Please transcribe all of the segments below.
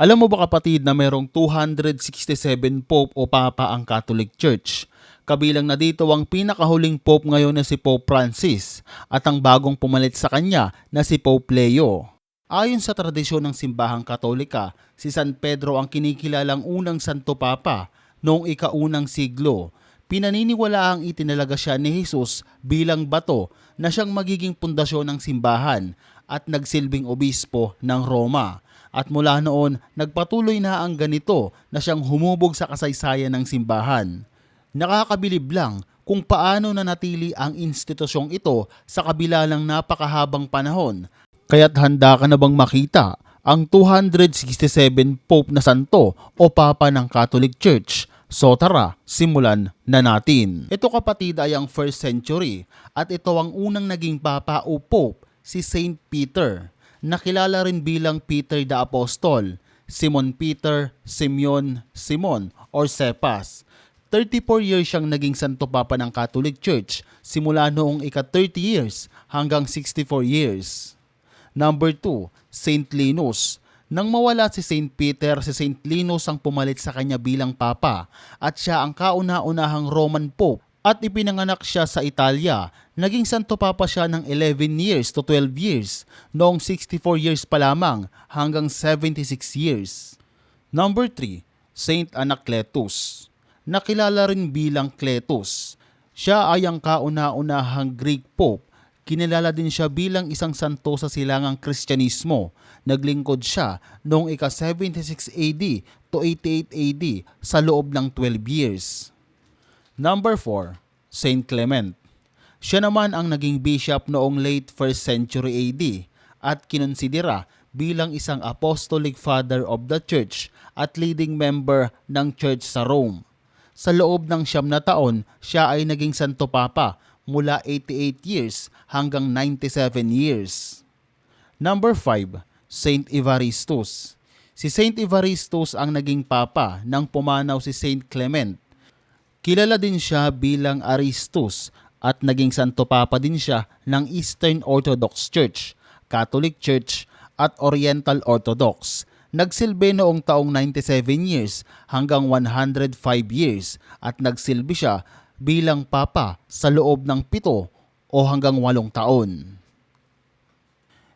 Alam mo ba kapatid na mayroong 267 Pope o Papa ang Catholic Church? Kabilang na dito ang pinakahuling Pope ngayon na si Pope Francis at ang bagong pumalit sa kanya na si Pope Leo. Ayon sa tradisyon ng simbahang katolika, si San Pedro ang kinikilalang unang Santo Papa noong ikaunang siglo. Pinaniniwala ang itinalaga siya ni Jesus bilang bato na siyang magiging pundasyon ng simbahan at nagsilbing obispo ng Roma. At mula noon, nagpatuloy na ang ganito na siyang humubog sa kasaysayan ng simbahan. Nakakabilib lang kung paano nanatili ang institusyong ito sa kabila ng napakahabang panahon. Kaya't handa ka na bang makita ang 267 Pope na santo o Papa ng Catholic Church? So tara, simulan na natin. Ito kapatid ay ang first century at ito ang unang naging Papa o Pope, si Saint Peter. Nakilala rin bilang Peter the Apostle, Simon Peter, Simeon, Simon, or Cephas. 34 years siyang naging Santo Papa ng Catholic Church simula noong ika-30 years hanggang 64 years. Number 2, Saint Linus. Nang mawala si Saint Peter, si Saint Linus ang pumalit sa kanya bilang Papa at siya ang kauna-unahang Roman Pope at ipinanganak siya sa Italia. Naging Santo Papa siya ng 11 years to 12 years noong 64 years pa lamang hanggang 76 years. Number 3, Saint Anacletus. Nakilala rin bilang Cletus. Siya ay ang kauna-unahang Greek Pope Kinilala din siya bilang isang santo sa silangang Kristyanismo. Naglingkod siya noong ika-76 AD to 88 AD sa loob ng 12 years. Number 4, Saint Clement. Siya naman ang naging bishop noong late 1st century AD at kinonsidera bilang isang apostolic father of the church at leading member ng church sa Rome. Sa loob ng siyam na taon, siya ay naging santo papa mula 88 years hanggang 97 years. Number 5, Saint Evaristus. Si Saint Evaristus ang naging papa nang pumanaw si Saint Clement. Kilala din siya bilang Aristus at naging santo papa din siya ng Eastern Orthodox Church, Catholic Church at Oriental Orthodox. Nagsilbi noong taong 97 years hanggang 105 years at nagsilbi siya bilang papa sa loob ng pito o hanggang walong taon.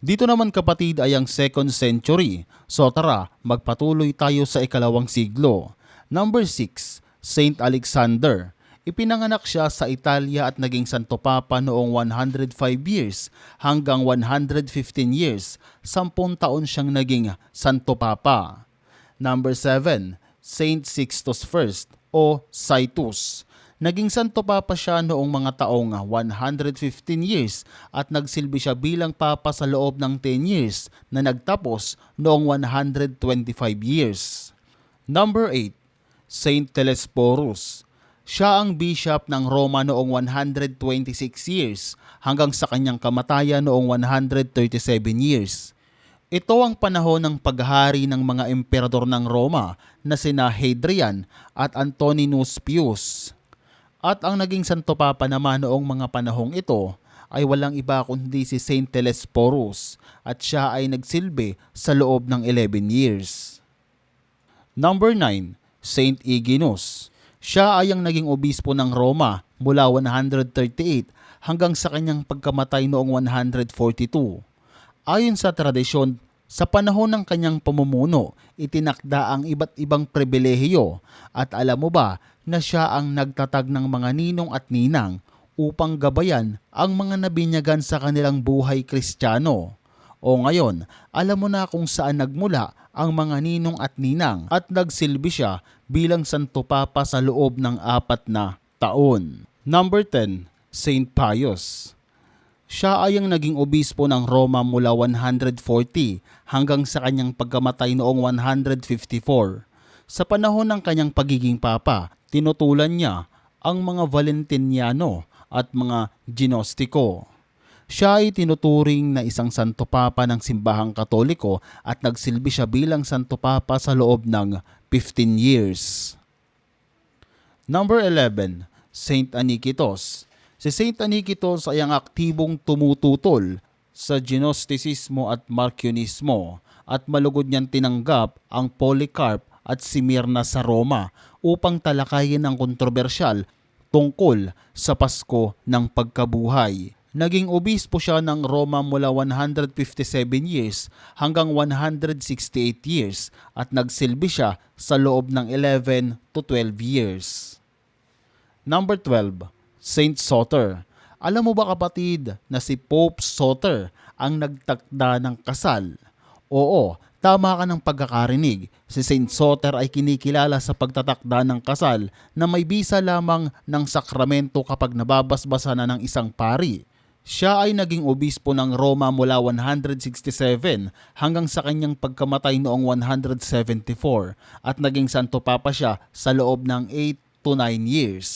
Dito naman kapatid ay ang second century, so tara magpatuloy tayo sa ikalawang siglo. Number 6, Saint Alexander. Ipinanganak siya sa Italia at naging Santo Papa noong 105 years hanggang 115 years. Sampung taon siyang naging Santo Papa. Number 7, Saint Sixtus I o Citus. Naging Santo Papa siya noong mga taong 115 years at nagsilbi siya bilang Papa sa loob ng 10 years na nagtapos noong 125 years. Number 8, Saint Telesporus. Siya ang bishop ng Roma noong 126 years hanggang sa kanyang kamatayan noong 137 years. Ito ang panahon ng paghari ng mga emperador ng Roma na sina Hadrian at Antoninus Pius. At ang naging Santo Papa naman noong mga panahong ito ay walang iba kundi si Saint Telesporus at siya ay nagsilbi sa loob ng 11 years. Number 9, Saint Iginus. Siya ay ang naging obispo ng Roma mula 138 hanggang sa kanyang pagkamatay noong 142. Ayon sa tradisyon, sa panahon ng kanyang pamumuno, itinakda ang iba't ibang pribilehiyo at alam mo ba na siya ang nagtatag ng mga ninong at ninang upang gabayan ang mga nabinyagan sa kanilang buhay kristyano. O ngayon, alam mo na kung saan nagmula ang mga ninong at ninang at nagsilbi siya bilang Santo Papa sa loob ng apat na taon. Number 10, Saint Pius. Siya ay ang naging obispo ng Roma mula 140 hanggang sa kanyang pagkamatay noong 154. Sa panahon ng kanyang pagiging papa, tinutulan niya ang mga Valentiniano at mga Ginostiko. Siya ay tinuturing na isang Santo Papa ng simbahang katoliko at nagsilbi siya bilang Santo Papa sa loob ng 15 years. Number 11, Saint Anikitos. Si Saint Anikitos ay ang aktibong tumututol sa Gnosticismo at Marcionismo at malugod niyang tinanggap ang Polycarp at si Mirna sa Roma upang talakayin ang kontrobersyal tungkol sa Pasko ng pagkabuhay. Naging obispo siya ng Roma mula 157 years hanggang 168 years at nagsilbi siya sa loob ng 11 to 12 years. Number 12, Saint Soter. Alam mo ba kapatid na si Pope Soter ang nagtakda ng kasal? Oo, tama ka ng pagkakarinig. Si Saint Soter ay kinikilala sa pagtatakda ng kasal na may bisa lamang ng sakramento kapag nababasbasa na ng isang pari. Siya ay naging obispo ng Roma mula 167 hanggang sa kanyang pagkamatay noong 174 at naging santo papa siya sa loob ng 8 to 9 years.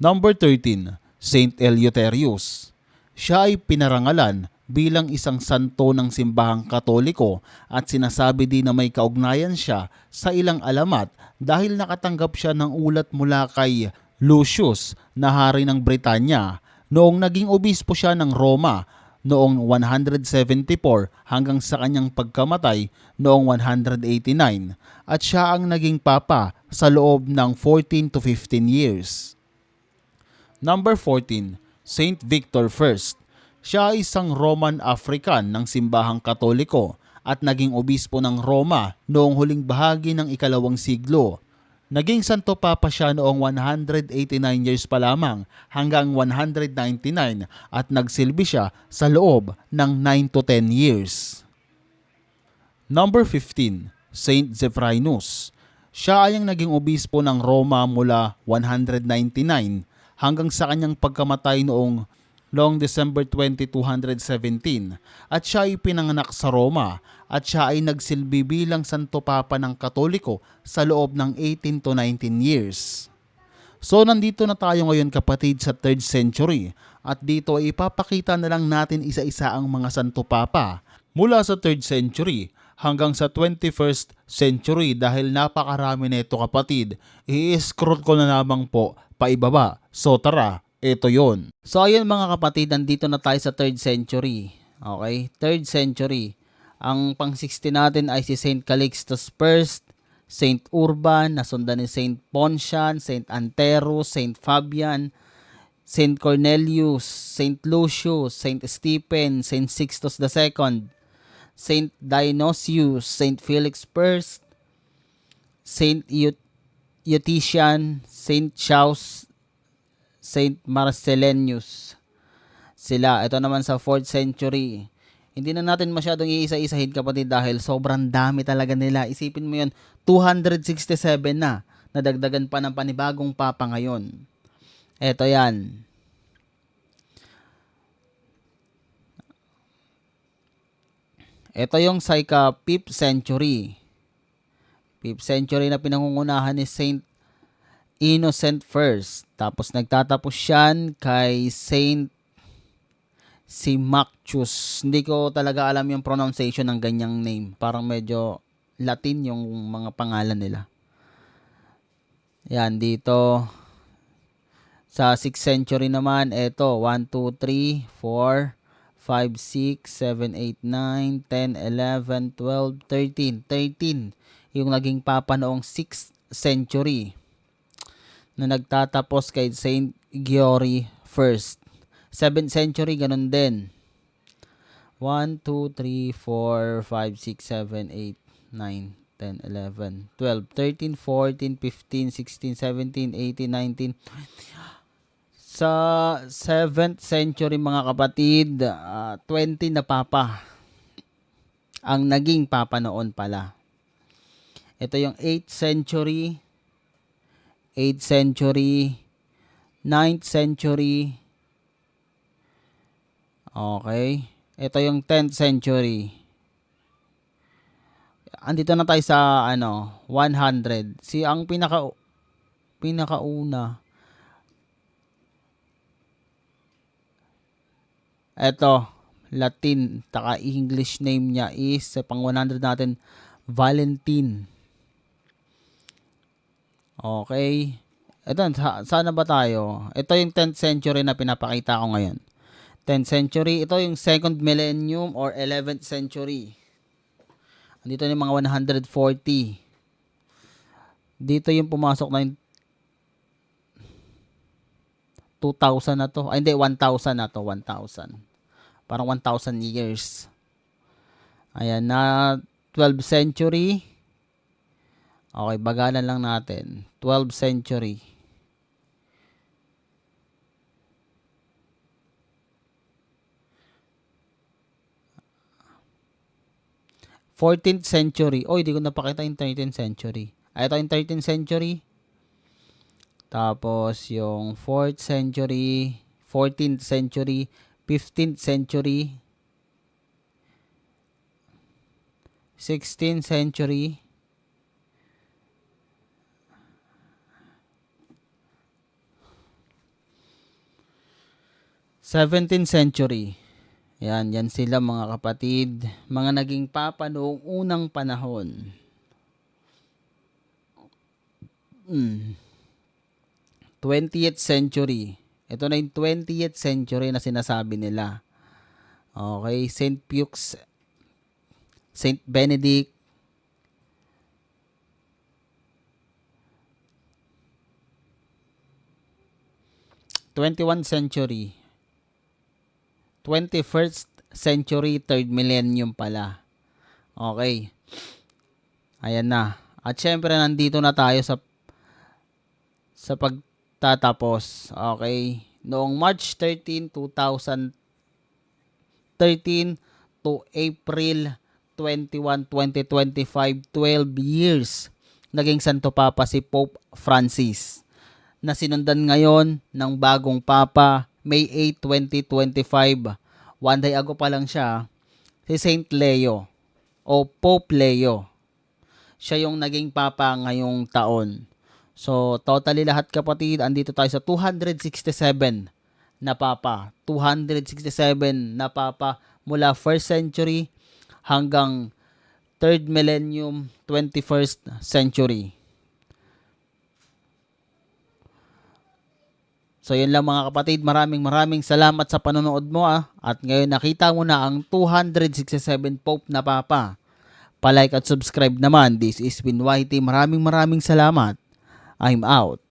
Number 13, Saint Eleutherius. Siya ay pinarangalan bilang isang santo ng simbahang katoliko at sinasabi din na may kaugnayan siya sa ilang alamat dahil nakatanggap siya ng ulat mula kay Lucius na hari ng Britanya noong naging obispo siya ng Roma noong 174 hanggang sa kanyang pagkamatay noong 189 at siya ang naging papa sa loob ng 14 to 15 years. Number 14, Saint Victor I. Siya ay isang Roman African ng simbahang katoliko at naging obispo ng Roma noong huling bahagi ng ikalawang siglo. Naging santo papa siya noong 189 years pa lamang hanggang 199 at nagsilbi siya sa loob ng 9 to 10 years. Number 15, Saint Zephyrinus. Siya ay ang naging obispo ng Roma mula 199 hanggang sa kanyang pagkamatay noong noong December 20, 217 at siya ay pinanganak sa Roma at siya ay nagsilbi bilang Santo Papa ng Katoliko sa loob ng 18 to 19 years. So nandito na tayo ngayon kapatid sa 3rd century at dito ay ipapakita na lang natin isa-isa ang mga Santo Papa mula sa 3rd century hanggang sa 21st century dahil napakarami na ito kapatid. I-scroll ko na lamang po paibaba. So tara, ito yon. So ayun mga kapatid, nandito na tayo sa 3rd century. Okay? 3rd century. Ang pang-60 natin ay si Saint Calixtus I, Saint Urban, nasundan ni Saint Pontian, Saint Antero, Saint Fabian, Saint Cornelius, Saint Lucius, Saint Stephen, Saint Sixtus II, Saint Dionysius, Saint Felix I, Saint Eut- Eutychian, Saint Charles, Saint Marcellinus. Sila, ito naman sa 4th century. Hindi na natin masyadong iisa-isahin kapatid dahil sobrang dami talaga nila. Isipin mo yun, 267 na. Nadagdagan pa ng panibagong papa ngayon. Ito yan. Ito yung sa ika 5th century. 5th century na pinangungunahan ni Saint Innocent first. Tapos nagtatapos siyan kay Saint si Macchus. Hindi ko talaga alam yung pronunciation ng ganyang name. Parang medyo Latin yung mga pangalan nila. Yan, dito sa 6th century naman, ito, 1, 2, 3, 4, 5, 6, 7, 8, 9, 10, 11, 12, 13. 13 yung naging papa noong 6th century na nagtatapos kay Saint Geoffrey first. 7th century, ganun din. 1, 2, 3, 4, 5, 6, 7, 8, 9, 10, 11, 12, 13, 14, 15, 16, 17, 18, 19, 20. Sa 7th century mga kapatid, uh, 20 na papa ang naging papa noon pala. Ito yung 8th century, 8th century, 9th century. Okay. Ito yung 10th century. Andito na tayo sa ano, 100. Si ang pinaka pinakauna. Ito, Latin, taka English name niya is sa pang 100 natin Valentine. Okay. Ito, sa, sana ba tayo? Ito yung 10th century na pinapakita ko ngayon. 10th century. Ito yung second millennium or 11th century. Andito yung mga 140. Dito yung pumasok na yung 2,000 na to. Ay, hindi, 1,000 na to. 1,000. Parang 1,000 years. Ayan, na 12th century. Okay, bagalan lang natin. 12th century. Fourteenth century. Oh, hindi ko napakita yung 13th century. Ay, ito yung 13th century. Tapos, yung 4th century, 14th century, 15th century, 16th century, Seventeenth century. Yan, yan sila mga kapatid. Mga naging papa noong unang panahon. Mm. 20th century. Ito na yung 20th century na sinasabi nila. Okay, St. Fuchs, St. Benedict, Twenty-one century. 21st century, third millennium pala. Okay. Ayan na. At syempre, nandito na tayo sa sa pagtatapos. Okay. Noong March 13, 2013 to April 21, 2025, 12 years naging Santo Papa si Pope Francis na sinundan ngayon ng bagong Papa May 8, 2025. One day ago pa lang siya, si Saint Leo o Pope Leo. Siya yung naging Papa ngayong taon. So, totally lahat kapatid, andito tayo sa 267 na Papa. 267 na Papa mula 1st century hanggang 3rd millennium, 21st century. So yun lang mga kapatid, maraming maraming salamat sa panonood mo ah. At ngayon nakita mo na ang 267 Pope na Papa. Palike at subscribe naman. This is Win Whitey. Maraming maraming salamat. I'm out.